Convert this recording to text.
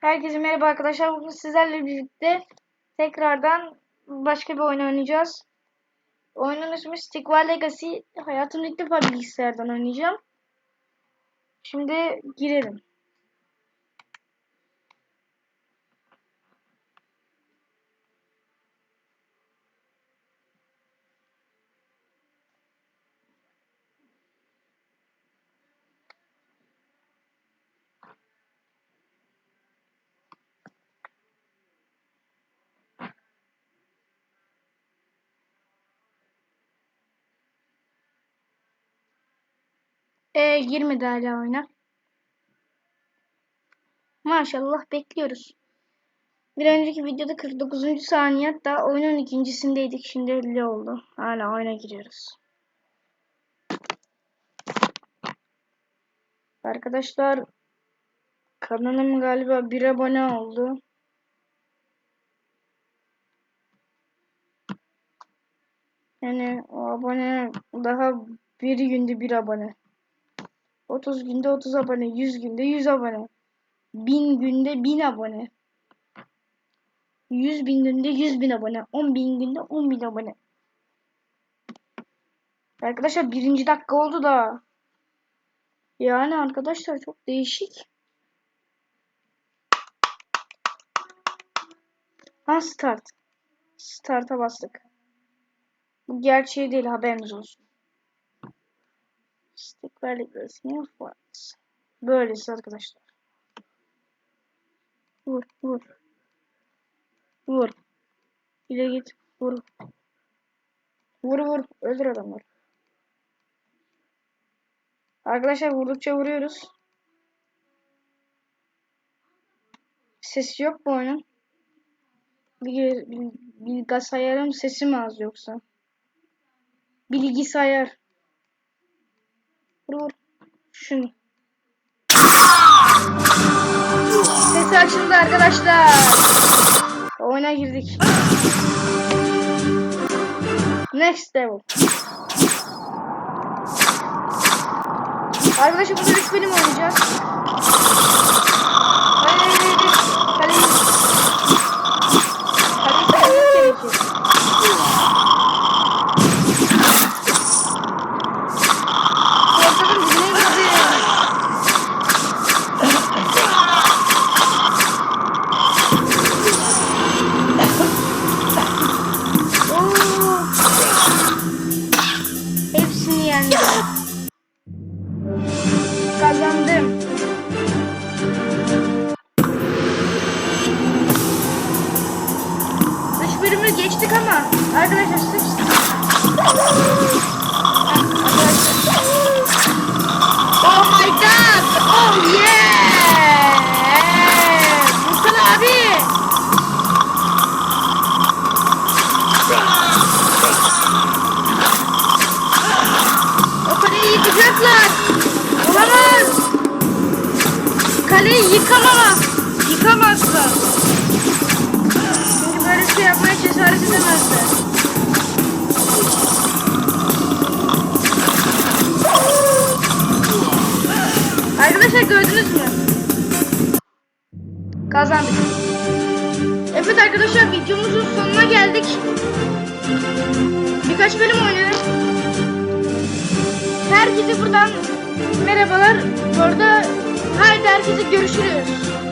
Herkese merhaba arkadaşlar. Bugün sizlerle birlikte tekrardan başka bir oyun oynayacağız. Oyunun ismi Stickwell Legacy. Hayatımda ilk defa bilgisayardan oynayacağım. Şimdi girelim. E, girmedi hala oyuna. Maşallah bekliyoruz. Bir önceki videoda 49. saniye hatta oyunun ikincisindeydik. Şimdi 50 oldu. Hala oyuna giriyoruz. Arkadaşlar kanalım galiba bir abone oldu. Yani o abone daha bir günde bir abone. 30 günde 30 abone, 100 günde 100 abone. 1000 günde 1000 abone. 100 bin günde 100 bin abone. 10 bin günde 10 bin abone. Arkadaşlar birinci dakika oldu da. Yani arkadaşlar çok değişik. Ha start. Start'a bastık. Bu gerçeği değil haberiniz olsun. Stick verlikleri Fox. Böylesi arkadaşlar. Vur vur. Vur. İle git. Vur. Vur vur. Öldür adamları. Arkadaşlar vurdukça vuruyoruz. Ses yok bu oyunun. Bilgisayarın sesi mi az yoksa? Bilgisayar. Vur vur. Şunu. Sesi açıldı arkadaşlar. Oyuna girdik. Next level. Arkadaşlar burada 3 bölüm oynayacağız. Yendim. Kazandım. Üç bölümü geçtik ama arkadaşlar sırf Kaleyi yıkamamaz! Yıkamazlar! Çünkü böyle şey yapmaya cesaret edemezler. Arkadaşlar gördünüz mü? Kazandık. Evet arkadaşlar videomuzun sonuna geldik. Birkaç bölüm oynadık. Herkese buradan merhabalar. Bu arada haydi herkese görüşürüz.